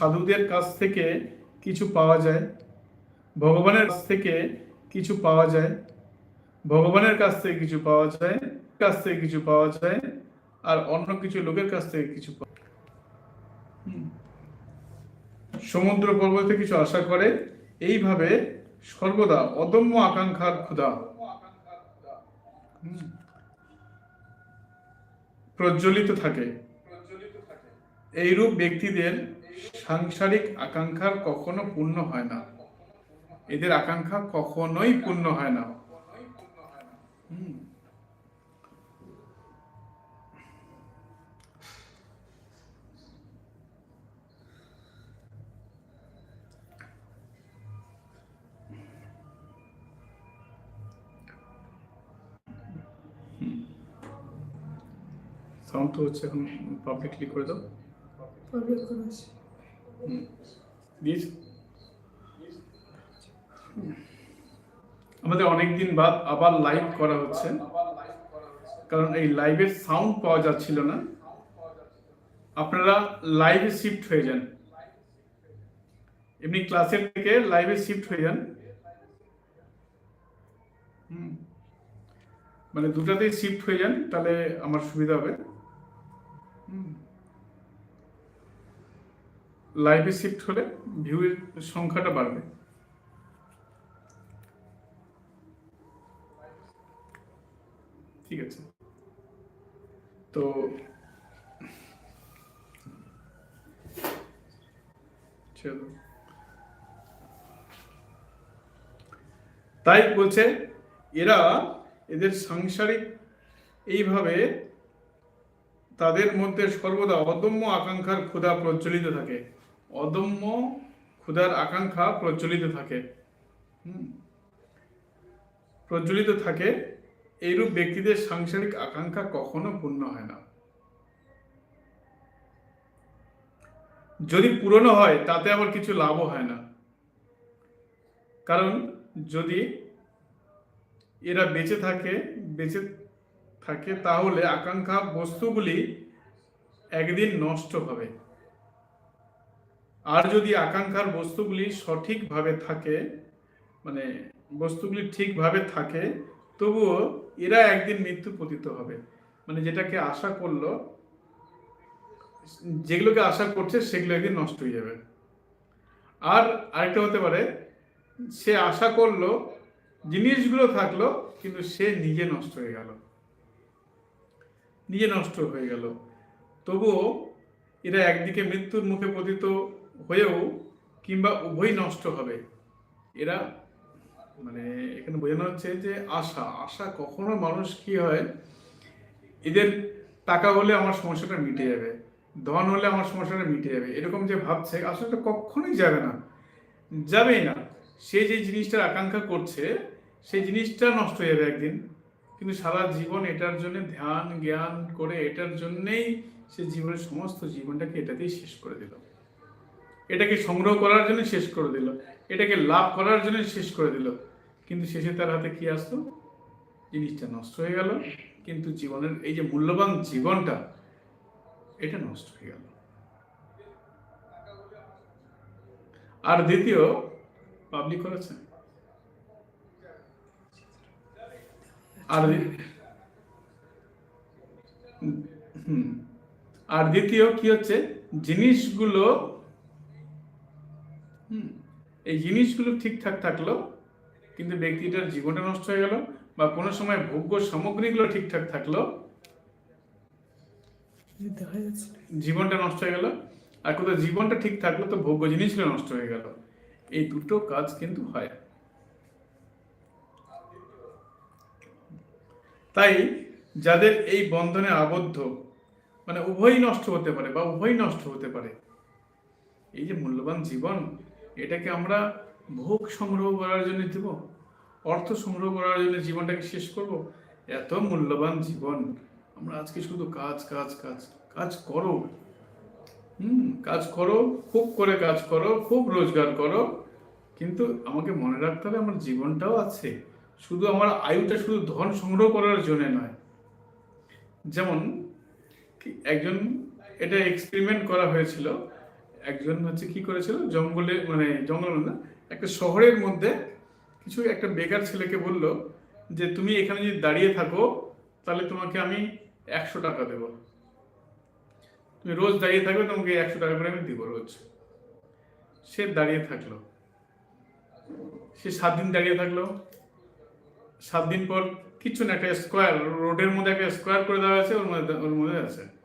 সাধুদের কাছ থেকে কিছু পাওয়া যায় ভগবানের কাছ থেকে কিছু পাওয়া যায় ভগবানের কাছ থেকে কিছু পাওয়া যায় কাছ থেকে কিছু পাওয়া যায় আর অন্য কিছু লোকের কাছ থেকে কিছু পাওয়া। সমুদ্র পর্বতে কিছু আশা করে এইভাবে সর্বদা অদম্য আকাঙ্ক্ষার ক্ষুধা। প্রজ্বলিত থাকে। এইরূপ ব্যক্তিদের সাংসারিক আকাঙ্ক্ষার কখনো পূর্ণ হয় না। এদের আকাঙ্ক্ষা কখনোই পূর্ণ হয় না। সাউন্ড তো হচ্ছে এখন পাবলিকলি করে দাও। পাবলিক দিয়েছ আমাদের অনেক দিন বাদ আবার লাইভ করা হচ্ছে। কারণ এই লাইভের সাউন্ড পাওয়া যাচ্ছিল না। আপনারা লাইভে শিফট হয়ে যান। এমনি ক্লাসের থেকে লাইভে শিফট হয়ে যান। মানে দুটাতেই শিফট হয়ে যান, তাহলে আমার সুবিধা হবে। হুম। লাইভে শিফট হলে ভিউয়ের সংখ্যাটা বাড়বে। ঠিক আছে। তো চলো। তাই বলছে, এরা এদের সাংসারিক এইভাবে তাদের মধ্যে সর্বদা অদম্য আকাঙ্ক্ষার ক্ষুধা প্রজ্বলিত থাকে। অদম্য ক্ষুধার আকাঙ্ক্ষা প্রজ্বলিত থাকে। প্রজ্বলিত থাকে, এইরূপ ব্যক্তিদের সাংসারিক আকাঙ্ক্ষা কখনো পূর্ণ হয় না। যদি পুরনো হয়, তাতে আবার কিছু লাভও হয় না। কারণ যদি এরা বেঁচে থাকে বেঁচে থাকে, তাহলে আকাঙ্ক্ষা বস্তুগুলি একদিন নষ্ট হবে। আর যদি আকাঙ্ক্ষার বস্তুগুলি সঠিকভাবে থাকে মানে বস্তুগুলি ঠিকভাবে থাকে, তবুও এরা একদিন মৃত্যু পতিত হবে। মানে যেটাকে আশা করল, যেগুলোকে আশা করছে সেগুলো একদিন নষ্ট হয়ে যাবে। আর আরেকটা হতে পারে, সে আশা করল, জিনিসগুলো থাকল, কিন্তু সে নিজে নষ্ট হয়ে গেল। নিজে নষ্ট হয়ে গেল। তবুও এরা একদিকে মৃত্যুর মুখে পতিত হয়েও কিংবা উভয় নষ্ট হবে। এরা মানে এখানে বোঝানো হচ্ছে যে আশা আশা কখনো মানুষ কি হয়? এদের টাকা হলে আমার সমস্যাটা মিটে যাবে, ধন হলে আমার সমস্যাটা মিটে যাবে, এরকম যে ভাবছে, আসলে কখনোই যাবে না। যাবেই না। সে যে জিনিসটার আকাঙ্ক্ষা করছে সেই জিনিসটা নষ্ট হয়ে যাবে একদিন। কিন্তু সারা জীবন এটার জন্য ধ্যান, জ্ঞান করে এটার জন্যেই সে জীবনের সমস্ত জীবনটাকে এটাতেই শেষ করে দিল। এটাকে সংগ্রহ করার জন্য শেষ করে দিল। এটাকে লাভ করার জন্য শেষ করে দিল। কিন্তু শেষে তার হাতে কি আসতো জিনিসটা নষ্ট হয়ে গেল। কিন্তু জীবনের এই যে মূল্যবান জীবনটা, এটা নষ্ট হয়ে গেল। আর দ্বিতীয় পাবলিক করেছে? আর আর দ্বিতীয় কি হচ্ছে? জিনিসগুলো হুম। এই জিনিসগুলো ঠিকঠাক থাকল কিন্তু ব্যক্তিটার জীবনটা নষ্ট হয়ে গেল বা কোনো সময় ভোগ্য সামগ্রীগুলো ঠিকঠাক থাকল। জীবনটা নষ্ট হয়ে গেল আর কোথাও জীবনটা ঠিক থাকল তো ভোগ্য জিনিসগুলো নষ্ট হয়ে গেল। এই দুটো কাজ কিন্তু হয়। তাই যাদের এই বন্ধনে আবদ্ধ মানে উভয়ই নষ্ট হতে পারে বা উভয়ই নষ্ট হতে পারে এই যে মূল্যবান জীবন এটাকে আমরা ভোগ সংগ্রহ করার জন্য দেব, অর্থ সংগ্রহ করার জন্য জীবনটাকে শেষ করব। এত মূল্যবান জীবন। আমরা আজকে শুধু কাজ কাজ কাজ কাজ করো। হুম, কাজ করো, খুব করে কাজ করো, খুব রোজগার করো। কিন্তু আমাকে মনে রাখতে হবে, আমার জীবনটাও আছে। শুধু আমার আয়ুটা শুধু ধন সংগ্রহ করার জন্য নয়। যেমন একজন, এটা এক্সপেরিমেন্ট করা হয়েছিল। একজন হচ্ছে কি করেছিল? জঙ্গলে মানে জঙ্গল না, একটা শহরের মধ্যে কিছু একটা বেকার ছেলেকে বলল যে, তুমি এখানে যদি দাঁড়িয়ে থাকো, তাহলে তোমাকে আমি একশো টাকা দেবো। তুমি রোজ দাঁড়িয়ে থাকবে তোমাকে একশো টাকা করে আমি দিব রোজ। সে দাঁড়িয়ে থাকল। সে সাত দিন দাঁড়িয়ে থাকল। সাত দিন পর কিছু না, একটা স্কোয়ার রোডের মধ্যে একটা স্কোয়ার করে দেওয়া আছে ওর মধ্যে ওর মধ্যে আছে।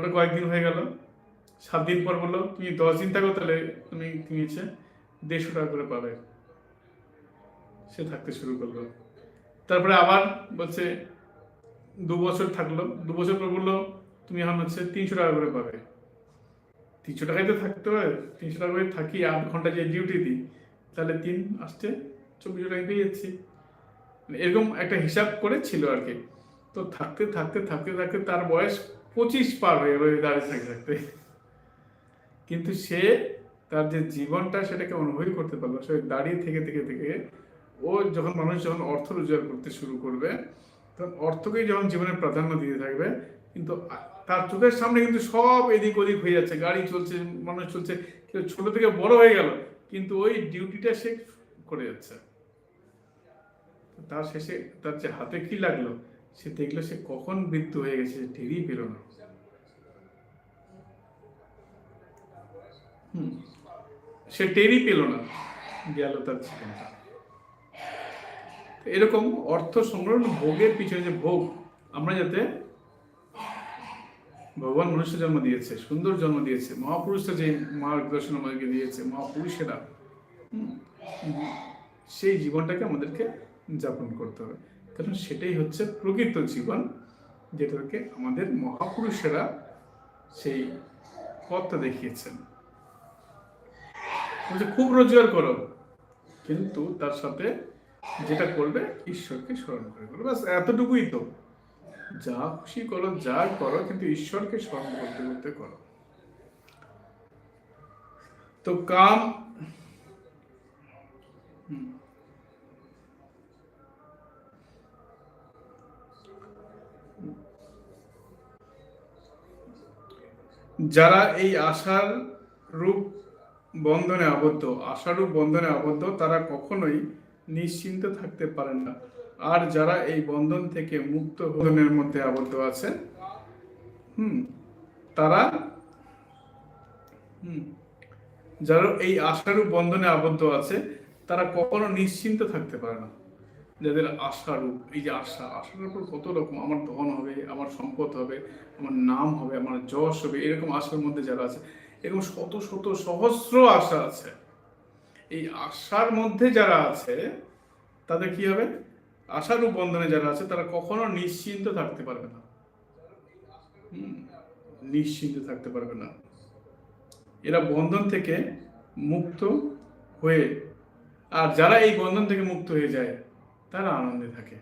ওটা কয়েকদিন হয়ে গেল। সাত দিন পর বলল, তুমি দশ দিন থাকো তাহলে তুমি হচ্ছে দেড়শো টাকা করে পাবে। সে থাকতে শুরু করল। তারপরে আবার বলছে, দু বছর থাকল। দু বছর পর বলল, তুমি এখন হচ্ছে তিনশো টাকা করে পাবে। তিনশো টাকায় তো থাকতে হবে তিনশো টাকা করে থাকি, আট ঘণ্টা যে ডিউটি দিই, তাহলে তিন আসতে চব্বিশশো টাকা পেয়ে যাচ্ছি। মানে এরকম একটা হিসাব করে ছিল আর কি। তো থাকতে থাকতে থাকতে থাকতে তার বয়স পঁচিশ পার হয়ে দাঁড়িয়ে থাকতে থাকতে কিন্তু সে তার যে জীবনটা সেটাকে অনুভব করতে পারল সে দাঁড়িয়ে থেকে থেকে থেকে ও যখন মানুষ যখন অর্থ রোজগার করতে শুরু করবে, তখন অর্থকেই যখন জীবনে প্রাধান্য দিতে থাকবে, কিন্তু তার চোখের সামনে কিন্তু সব এদিক ওদিক হয়ে যাচ্ছে। গাড়ি চলছে, মানুষ চলছে ছোট থেকে বড় হয়ে গেল, কিন্তু ওই ডিউটিটা সে করে যাচ্ছে। তার শেষে তার যে হাতে কি লাগল? সে দেখল সে কখন মৃত্যু হয়ে গেছে টেরই পেল না। সে টেরই পেল না, গেল তার জীবনটা। এরকম অর্থ সংগ্রহ ভোগের পিছনে যে ভোগ, আমরা যাতে ভগবান মনুষ্য জন্ম দিয়েছে, সুন্দর জন্ম দিয়েছে, মহাপুরুষরা যে মার্গদর্শন আমাদেরকে দিয়েছে, মহাপুরুষেরা সেই জীবনটাকে আমাদেরকে যাপন করতে হবে। কারণ সেটাই হচ্ছে প্রকৃত জীবন, যেটাকে আমাদের মহাপুরুষেরা সেই পথটা দেখিয়েছেন। খুব রোজগার করো। কিন্তু তার সাথে যেটা করবে, ঈশ্বরকে স্মরণ করে করো ব্যাস, এতটুকুই তো। যা খুশি করো, যা করো, কিন্তু ঈশ্বরকে স্মরণ করতে করতে করো। তো কাম যারা এই আশার রূপ বন্ধনে আবদ্ধ আশারূপ বন্ধনে আবদ্ধ, তারা কখনোই নিশ্চিন্ত থাকতে পারেন না। আর যারা এই বন্ধন থেকে মুক্ত বন্ধনের মধ্যে আবদ্ধ আছে হুম, তারা, হুম, যারা এই আশারূপ বন্ধনে আবদ্ধ আছে, তারা কখনো নিশ্চিন্ত থাকতে পারে না। যাদের আশারূপ এই যে আশা, আশার উপর কত রকম আমার ধন হবে, আমার সম্পদ হবে, আমার নাম হবে, আমার যশ হবে, এরকম আশার মধ্যে যারা আছে, এরকম শত শত সহস্র আশা আছে। এই আশার মধ্যে যারা আছে, তাদের কি হবে? আশারূপ বন্ধনে যারা আছে, তারা কখনো নিশ্চিন্ত থাকতে পারবে না। নিশ্চিন্ত থাকতে পারবে না। এরা বন্ধন থেকে মুক্ত হয়ে, আর যারা এই বন্ধন থেকে মুক্ত হয়ে যায় তারা আনন্দে থাকে।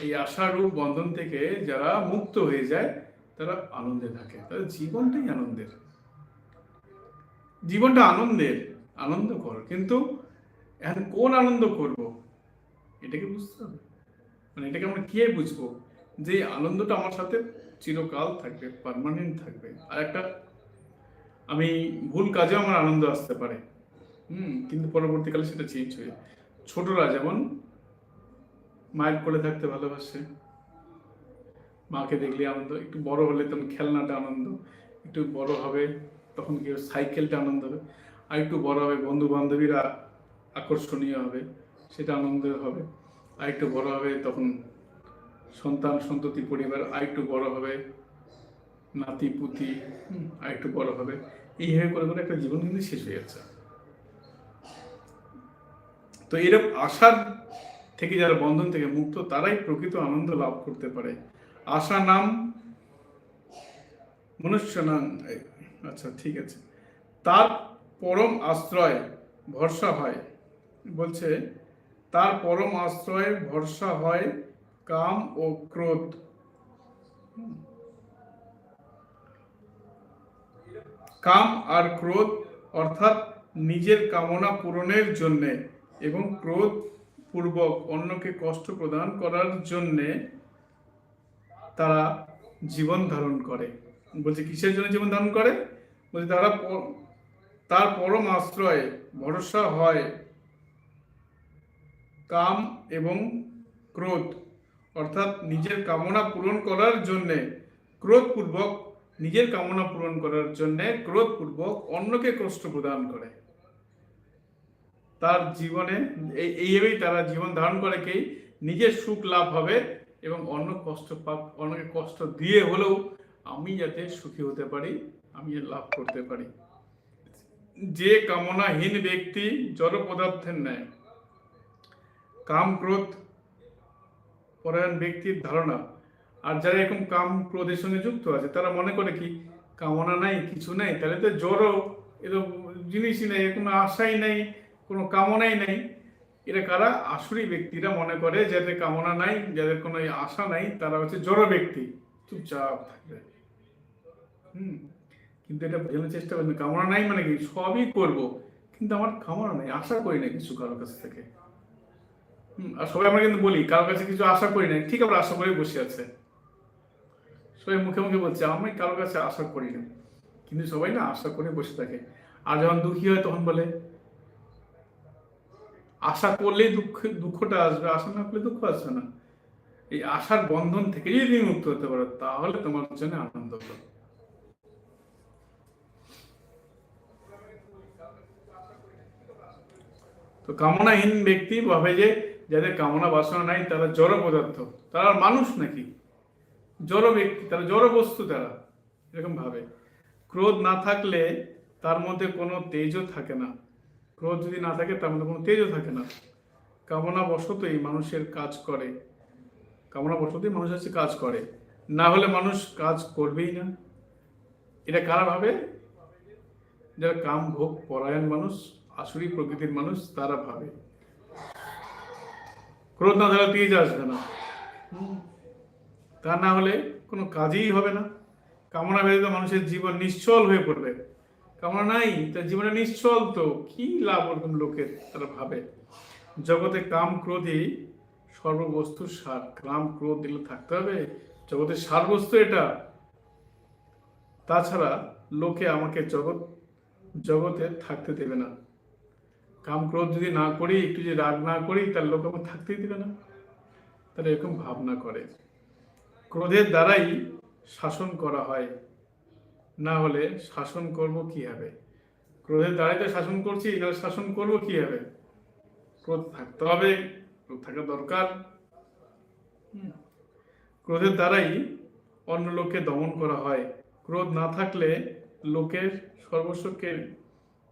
এই আশারূপ বন্ধন থেকে যারা মুক্ত হয়ে যায়, তারা আনন্দে থাকে। তাদের জীবনটাই আনন্দের। জীবনটা আনন্দের আনন্দ কর কিন্তু এখন কোন আনন্দ করব? এটাকে বুঝতে হবে। মানে এটাকে আমরা কি বুঝব? যে আনন্দটা আমার সাথে চিরকাল থাকবে পারমানেন্ট থাকবে। আর একটা, আমি ভুল কাজে আমার আনন্দ আসতে পারে। হুম, কিন্তু পরবর্তীকালে সেটা চেঞ্জ হয়ে ছোটরা যেমন মায়ের কোলে থাকতে ভালোবাসে। মাকে দেখলে আনন্দ একটু বড় হলে তখন খেলনাটা আনন্দ একটু বড় হবে তখন কি হবে, সাইকেলটা আনন্দ হবে। আর একটু বড় হবে বন্ধু বান্ধবীরা আকর্ষণীয় হবে সেটা আনন্দ হবে। আর একটু বড় হবে তখন সন্তান সন্ততি পরিবার আর একটু বড় হবে নাতি পুতি আর একটু বড় হবে। এইভাবে করে করে একটা জীবন কিন্তু শেষ হয়ে যাচ্ছে। তো এরকম আশার থেকে যারা বন্ধন থেকে মুক্ত, তারাই প্রকৃত আনন্দ লাভ করতে পারে। আশা নাম মনুষ্য নাম আচ্ছা ঠিক আছে। তার পরম আশ্রয় ভরসা হয়। বলছে, তার পরম আশ্রয় ভরসা হয় কাম ও ক্রোধ। কাম আর ক্রোধ অর্থাৎ নিজের কামনা পূরণের জন্যে এবং ক্রোধ পূর্বক অন্যকে কষ্ট প্রদান করার জন্যে তারা জীবন ধারণ করে। বলছে, কিসের জন্য জীবন ধারণ করে? বলছে, তারা তার পরম আশ্রয় ভরসা হয় কাম এবং ক্রোধ, অর্থাৎ নিজের কামনা পূরণ করার জন্যে, ক্রোধপূর্বক নিজের কামনা পূরণ করার জন্যে, ক্রোধপূর্বক অন্যকে কষ্ট প্রদান করে। তার জীবনে, এই এইভাবেই তারা জীবন ধারণ করে কি নিজের সুখ লাভ হবে এবং অন্য কষ্ট পাক অন্যকে কষ্ট দিয়ে হলেও আমি যাতে সুখী হতে পারি, আমি লাভ করতে পারি। যে কামনাহীন ব্যক্তি জড় পদার্থের ন্যায়, কাম ক্রোধ পরায়ণ ব্যক্তির ধারণা, আর যারা এরকম কাম ক্রোধের সঙ্গে যুক্ত আছে, তারা মনে করে কি কামনা নাই, কিছু নাই, তাহলে তো জড়ো এরকম জিনিসই নেই কোনো আশাই নেই কোনো কামনাই নাই। এরা কারা? আসুরি ব্যক্তিরা মনে করে যাদের কামনা নাই যাদের কোনো আশা নাই তারা হচ্ছে জড় ব্যক্তি। চুপচাপ থাকবে। হুম। কিন্তু এটা বোঝানোর চেষ্টা করবেন কামনা নাই মানে কি? সবই করব। কিন্তু আমার কামনা নাই আশা করি না কিছু কারোর কাছ থেকে। হুম, আর সবাই আমরা কিন্তু বলি কারোর কাছে কিছু আশা করি না ঠিক আমরা আশা করে বসে আছে। সবাই মুখে মুখে বলছে আমি কারোর কাছে আশা করি না কিন্তু সবাই না আশা করে বসে থাকে। আর যখন দুঃখী হয় তখন বলে আশা করলেই দুঃখ, দুঃখটা আসবে, আশা না করলে দুঃখ আসবে না। এই আশার বন্ধন থেকে যদি মুক্ত হতে পারো, তাহলে তোমার জন্য আনন্দ হবে। তো কামনাহীন ব্যক্তি ভাবে যে, যাদের কামনা বাসনা নাই, তারা জড় পদার্থ। তারা মানুষ নাকি? জড় ব্যক্তি, তারা জড় বস্তু তারা, এরকম ভাবে। ক্রোধ না থাকলে তার মধ্যে কোনো তেজও থাকে না। ক্রোধ যদি না থাকে, তার মধ্যে কোনো তেজও থাকে না। কামনা বশতই মানুষের কাজ করে। কামনা বশতই মানুষ হচ্ছে কাজ করে। না হলে মানুষ কাজ করবেই না। এটা কারা ভাবে? যারা কাম ভোগ পরায়ণ মানুষ, আসুরি প্রকৃতির মানুষ, তারা ভাবে। ক্রোধ না থাকলে তেজ আসবে না। তা না হলে কোনো কাজই হবে না। কামনা ব্যতীত মানুষের জীবন নিশ্চল হয়ে পড়বে। কামনা নাই, তার জীবনে নিশ্চল তো, কি লাভ ওরকম লোকের, তারা ভাবে। জগতে কাম ক্রোধই সর্ববস্তুর সার। কাম ক্রোধ দিলে থাকতে হবে। জগতের সার বস্তু এটা। তাছাড়া লোকে আমাকে জগৎ, জগতে থাকতে দেবে না। কাম ক্রোধ যদি না করি, একটু যদি রাগ না করি তার লোক আমার থাকতেই দেবে না। তারা এরকম ভাবনা করে। ক্রোধের দ্বারাই শাসন করা হয়। না হলে শাসন করব কি হবে ক্রোধের দ্বারাই তো শাসন করছি তাহলে শাসন করব কি হবে ক্রোধ থাকতে হবে, ক্রোধ থাকা দরকার। ক্রোধের দ্বারাই অন্য লোককে দমন করা হয়। ক্রোধ না থাকলে লোকের সর্বস্ব কেড়ে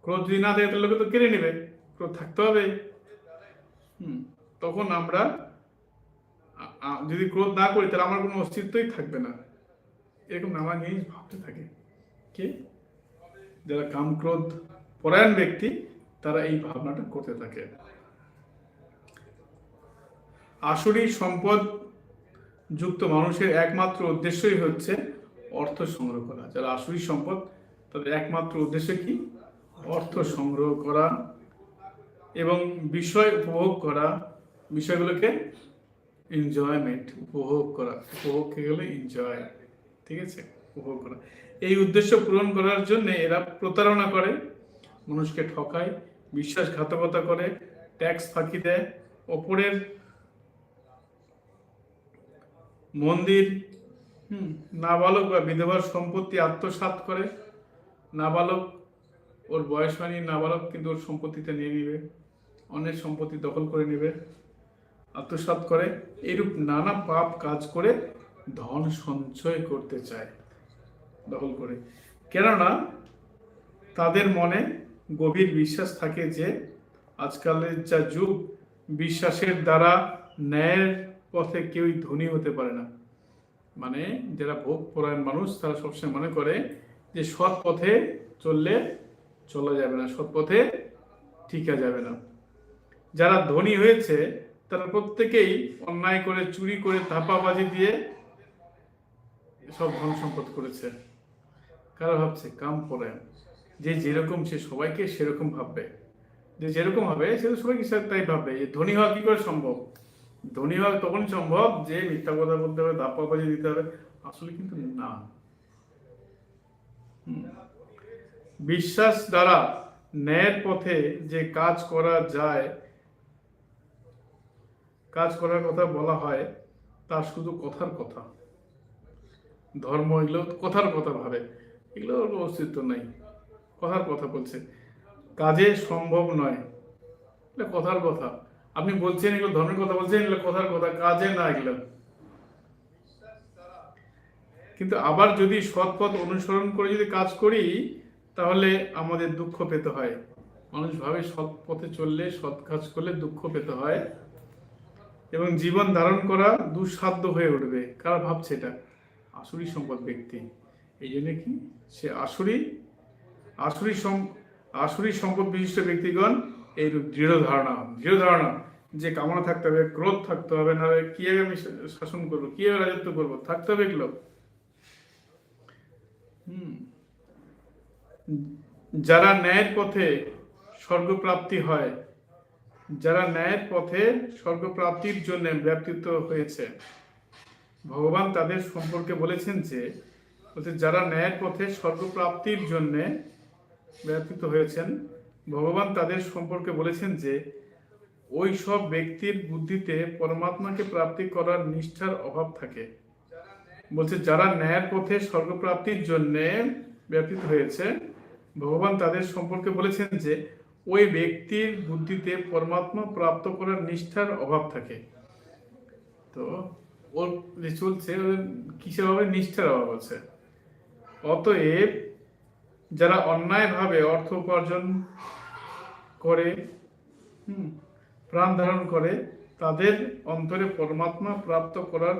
ক্রোধ যদি না থাকে, তাহলে লোকে তো কেড়ে নেবে। ক্রোধ থাকতে হবে। হুম। তখন আমরা যদি ক্রোধ না করি, তাহলে আমার কোনো অস্তিত্বই থাকবে না। এরকম নানা জিনিস ভাবতে থাকে। কে? যারা কাম ক্রোধ পরায়ণ ব্যক্তি, তারা এই ভাবনাটা করতে থাকে। আসুরি সম্পদ যুক্ত মানুষের একমাত্র উদ্দেশ্যই হচ্ছে অর্থ সংগ্রহ করা। যারা আসুরি সম্পদ, তাদের একমাত্র উদ্দেশ্য কি? অর্থ সংগ্রহ করা এবং বিষয় উপভোগ করা। বিষয়গুলোকে এনজয়মেন্ট উপভোগ করা। উপভোগ গেলে এনজয় ঠিক আছে? উপভোগ করা। এই উদ্দেশ্য পূরণ করার জন্য এরা প্রতারণা করে মানুষকে ঠকায়, বিশ্বাসঘাতকতা করে ট্যাক্স ফাঁকি দেয় অপরের মন্দির নাবালক বা বিধবার সম্পত্তি আত্মসাৎ করে, নাবালক ওর বয়স হয়নি, নাবালক কিন্তু ওর সম্পত্তিতে নিয়ে নিবে, অন্যের সম্পত্তি দখল করে নেবে, আত্মসাৎ করে, এরূপ নানা পাপ কাজ করে ধন সঞ্চয় করতে চায়। দখল করে। কেননা, তাদের মনে গভীর বিশ্বাস থাকে যে, আজকালের যা যুগ, বিশ্বাসের দ্বারা ন্যায়ের পথে কেউই ধনী হতে পারে না। মানে যারা ভোগ পরায়ণ মানুষ, তারা সবসময় মনে করে যে, সৎ পথে চললে চলা যাবে না, সৎ পথে ঠিকা যাবে না। যারা ধনী হয়েছে, তারা প্রত্যেকেই অন্যায় করে, চুরি করে ধাপাবাজি দিয়ে সব ধন সম্পদ করেছে। কারা ভাবছে, কাম পরায়ণ যে যেরকম সে সবাইকে সেরকম ভাববে। যে যেরকম হবে সে তো সবাইকে সে তাই ভাববে যে ধনী হওয়া কি করে সম্ভব? ধনী হওয়া তখন সম্ভব যে মিথ্যা কথা বলতে হবে ধাপ্পাবাজি দিতে হবে। আসলে কিন্তু না। বিশ্বাস দ্বারা ন্যায়ের পথে যে কাজ করা যায়, কাজ করার কথা বলা হয়, তা শুধু কথার কথা। ধর্ম এগুলো কথার কথা ভাবে। এগুলো ওর অস্তিত্ব নাই। কথার কথা বলছে। কাজে সম্ভব নয়। এগুলো কথার কথা। আপনি বলছেন এগুলো ধর্মের কথা বলছেন, এগুলো কথার কথা। কাজে না এগুলো। কিন্তু আবার যদি সৎ পথ অনুসরণ করে যদি কাজ করি, তাহলে আমাদের দুঃখ পেতে হয়। মানুষ ভাবে সৎ পথে চললে, সৎ কাজ করলে দুঃখ পেতে হয়। এবং জীবন ধারণ করা দুঃসাধ্য হয়ে উঠবে। কারা ভাবছে এটা? আসুরি সম্পদ ব্যক্তি। এই জন্য কি সে আসুরি আসুরি আসুরি সম্পদ বিশিষ্ট ব্যক্তিগণ এই দৃঢ় ধারণা দৃঢ় ধারণা যে কামনা থাকতে হবে, ক্রোধ থাকতে হবে, না কীভাবে আমি শাসন করব, কীভাবে রাজত্ব করব, থাকতে হবে এগুলো হুম। যারা ন্যায়ের পথে স্বর্গপ্রাপ্তি হয়, যারা ন্যায়ের পথে স্বর্গপ্রাপ্তির জন্য ব্যাপৃত হয়েছে, ভগবান তাদের সম্পর্কে বলেছেন যে বলছে, যারা ন্যায়ের পথে স্বর্গপ্রাপ্তির জন্য ব্যাপৃত হয়েছেন, ভগবান তাদের সম্পর্কে বলেছেন যে, ওই সব ব্যক্তির বুদ্ধিতে পরমাত্মাকে প্রাপ্তি করার নিষ্ঠার অভাব থাকে। বলছে, যারা ন্যায়ের পথে স্বর্গপ্রাপ্তির জন্য ব্যাপৃত হয়েছে, ভগবান তাদের সম্পর্কে বলেছেন যে, ওই ব্যক্তির বুদ্ধিতে পরমাত্মা প্রাপ্ত করার নিষ্ঠার অভাব থাকে। তো, ওর চলছে কিসের অভাবে? নিষ্ঠার অভাব আছে। অতএব যারা অন্যায়ভাবে অর্থ উপার্জন করে হুম, প্রাণ ধারণ করে তাদের অন্তরে পরমাত্মা প্রাপ্ত করার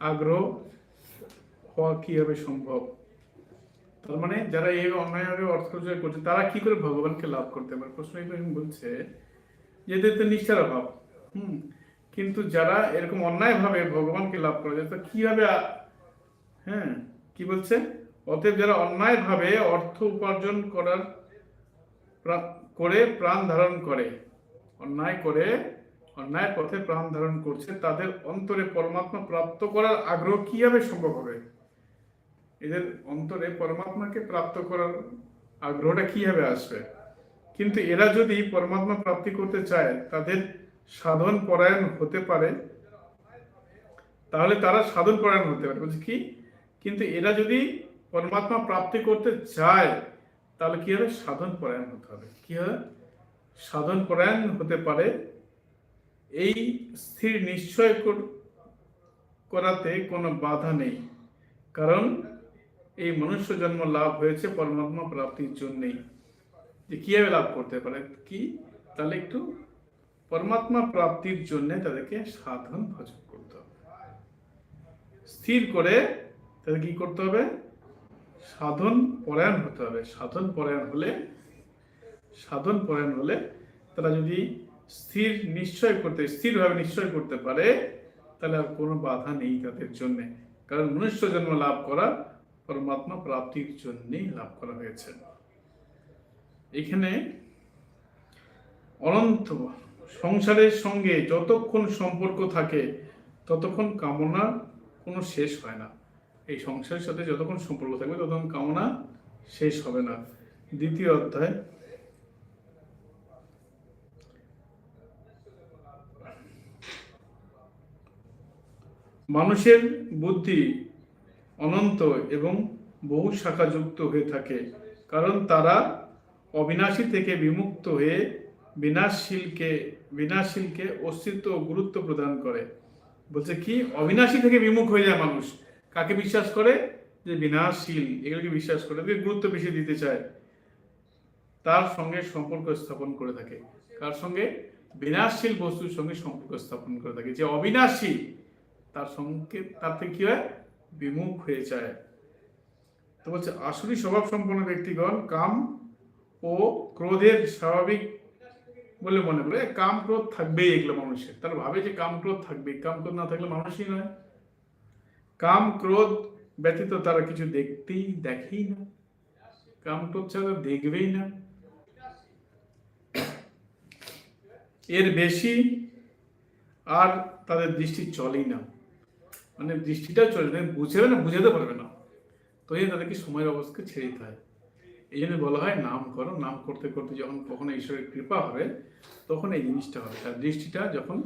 আগ্রহ হওয়া কীভাবে সম্ভব? তার মানে যারা এই অন্যায়ভাবে অর্থ রোজগার করছে তারা কি করে ভগবানকে লাভ করতে পারে? প্রশ্ন বলছে এদের তো নিষ্ঠার অভাব হুম কিন্তু যারা এরকম অন্যায়ভাবে ভগবানকে লাভ করে যায় তো কীভাবে হ্যাঁ কি বলছে? অতএব যারা অন্যায়ভাবে অর্থ উপার্জন করার করে প্রাণ ধারণ করে, অন্যায় করে, অন্যায় পথে প্রাণ ধারণ করছে, তাদের অন্তরে পরমাত্মা প্রাপ্ত করার আগ্রহ কীভাবে সম্ভব হবে? এদের অন্তরে পরমাত্মাকে প্রাপ্ত করার আগ্রহটা কীভাবে আসবে? কিন্তু এরা যদি পরমাত্মা প্রাপ্তি করতে চায়, তাদের সাধন পরায়ণ হতে পারে। তাহলে তারা সাধন পরায়ণ হতে পারে। বলছে কি? কিন্তু এরা যদি পরমাত্মা প্রাপ্তি করতে চায়, তাহলে কি হবে? সাধন পরায়ণ হতে হবে। কি হবে? সাধন পরায়ণ হতে পারে। এই স্থির নিশ্চয় কর- করাতে কোনো বাধা নেই। কারণ এই মনুষ্য জন্ম লাভ হয়েছে পরমাত্মা প্রাপ্তির জন্যেই। যে কীভাবে লাভ করতে পারে? কি? তাহলে একটু পরমাত্মা প্রাপ্তির জন্য তাদেরকে সাধন ভজন করতে হবে। স্থির করে তাদের কি করতে হবে? সাধন পরায়ণ হতে হবে। সাধন পরায়ণ হলে, সাধন পরায়ণ হলে তারা যদি স্থির নিশ্চয় করতে, স্থিরভাবে নিশ্চয় করতে পারে, তাহলে আর কোনো বাধা নেই তাদের জন্য। কারণ মনুষ্য জন্ম লাভ করা, পরমাত্মা প্রাপ্তির জন্যই লাভ করা হয়েছে। এখানে অনন্ত সংসারের সঙ্গে যতক্ষণ সম্পর্ক থাকে, ততক্ষণ কামনা কোনো শেষ হয় না। এই সংসারের সাথে যতক্ষণ সম্পর্ক থাকবে, ততক্ষণ কামনা শেষ হবে না। দ্বিতীয় অধ্যায়। মানুষের বুদ্ধি অনন্ত এবং বহু শাখাযুক্ত হয়ে থাকে, কারণ তারা অবিনাশী থেকে বিমুক্ত হয়ে বিনাশশীলকে বিনাশশীলকে অস্তিত্ব ও গুরুত্ব প্রদান করে। বলছে কি? অবিনাশী থেকে বিমুখ হয়ে যায় মানুষ। কাকে বিশ্বাস করে? যে বিনাশীল এগুলোকে বিশ্বাস করে গুরুত্ব বেশি দিতে চায়। তার সঙ্গে সম্পর্ক স্থাপন করে থাকে। কার সঙ্গে? বিনাশশীল বস্তুর সঙ্গে সম্পর্ক স্থাপন করে থাকে। যে অবিনাশী, তার সঙ্গে, তার থেকে কি হয়? বিমুখ হয়ে যায়। তো বলছে আসুরি স্বভাব সম্পন্ন ব্যক্তিগণ, কাম ও ক্রোধের স্বাভাবিক বলে মনে করে, কাম ক্রোধ থাকবেই এগুলো মানুষের। তারা ভাবে যে কাম ক্রোধ থাকবে কাম ক্রোধ না থাকলে মানুষই নয়। কাম ক্রোধ ব্যতীত তারা কিছু দেখতেই দেখেই না। কাম ক্রোধ ছাড়া দেখবেই না। এর বেশি আর তাদের দৃষ্টি চলেই না। মানে দৃষ্টিটাও চলে না বুঝেবে না, বুঝাতে পারবে না। তো এই তাদেরকে সময়ের অবস্থাকে ছেড়ে দিতে হয়। এই জন্য বলা হয় নাম করো নাম করতে করতে যখন কখনো ঈশ্বরের কৃপা হবে, তখন এই জিনিসটা হবে। তার দৃষ্টিটা যখন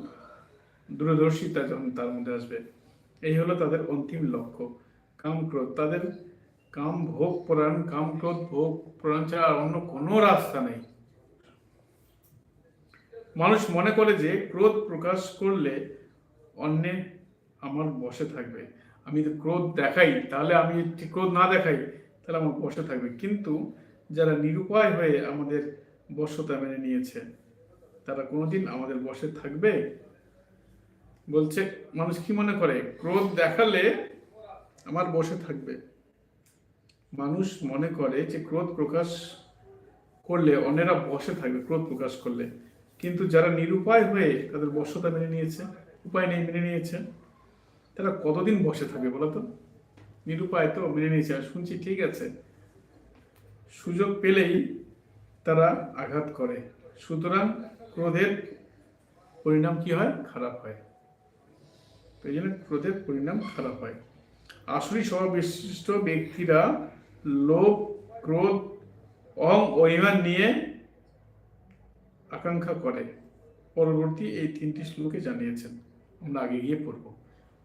দূরদর্শিতা যখন তার মধ্যে আসবে এই হলো তাদের অন্তিম লক্ষ্য। কাম ক্রোধ। তাদের কাম ভোগ পরায়ণ, কাম ক্রোধ ভোগ পরায়ণ ছাড়া অন্য কোনো রাস্তা নেই। মানুষ মনে করে যে ক্রোধ প্রকাশ করলে অন্যে আমার বসে থাকবে। আমি যদি ক্রোধ দেখাই, তাহলে আমি যদি ক্রোধ না দেখাই, তাহলে আমার বসে থাকবে। কিন্তু যারা নিরুপায় হয়ে আমাদের বশ্যতা মেনে নিয়েছে, তারা কোনোদিন আমাদের বসে থাকবে বলছে, মানুষ কি মনে করে? ক্রোধ দেখালে আমার বসে থাকবে। মানুষ মনে করে যে ক্রোধ প্রকাশ করলে অন্যেরা বসে থাকবে, ক্রোধ প্রকাশ করলে। কিন্তু যারা নিরুপায় হয়ে তাদের বশ্যতা মেনে নিয়েছে, উপায় নেই, মেনে নিয়েছে, তারা কতদিন বসে থাকবে বলো তো? নিরুপায় তো মেনে নিয়েছে। আর শুনছি ঠিক আছে, সুযোগ পেলেই তারা আঘাত করে। সুতরাং ক্রোধের পরিণাম কি হয়? খারাপ হয়। এই জন্য ক্রোধের পরিণাম খারাপ হয়। স্বভাব বিশিষ্ট ব্যক্তিরা লোভ, ক্রোধ, অহং অভিমান নিয়ে আকাঙ্ক্ষা করে। পরবর্তী এই তিনটি শ্লোকে জানিয়েছেন। আমরা আগে গিয়ে পড়ব।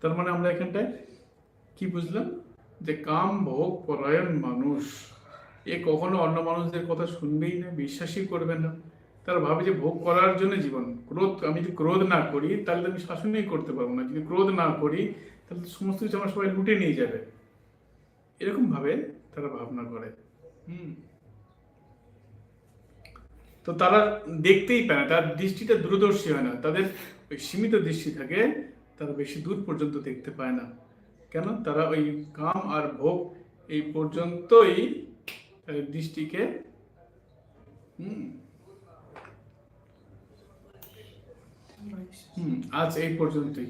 তার মানে আমরা এখানটায় কি বুঝলাম? যে কাম ভোগ পরায়ণ মানুষ। এ কখনো অন্য মানুষদের কথা শুনবেই না, বিশ্বাসই করবে না। তারা ভাবে যে ভোগ করার জন্য জীবন। ক্রোধ, আমি যদি ক্রোধ না করি, তাহলে আমি শাসনই করতে পারব না। যদি ক্রোধ না করি, তাহলে সমস্ত কিছু আমার সবাই লুটে নিয়ে যাবে। এরকম ভাবে তারা ভাবনা করে। হুম। তো তারা দেখতেই পায় না, তার দৃষ্টিটা দূরদর্শী হয় না। তাদের ওই সীমিত দৃষ্টি থাকে, তারা বেশি দূর পর্যন্ত দেখতে পায় না। কেন? তারা ওই কাম আর ভোগ এই পর্যন্তই দৃষ্টিকে, হুম হুম আজ এই পর্যন্তই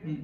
হুম